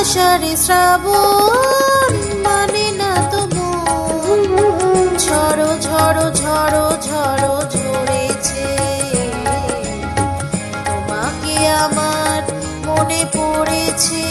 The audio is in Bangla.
আষাঢ়ে শ্রাবণ মানে না তো ঝড়ো ঝড়ো ঝড়ো ঝড়ো ঝরেছে। তোমাকে আমার মনে পড়েছে।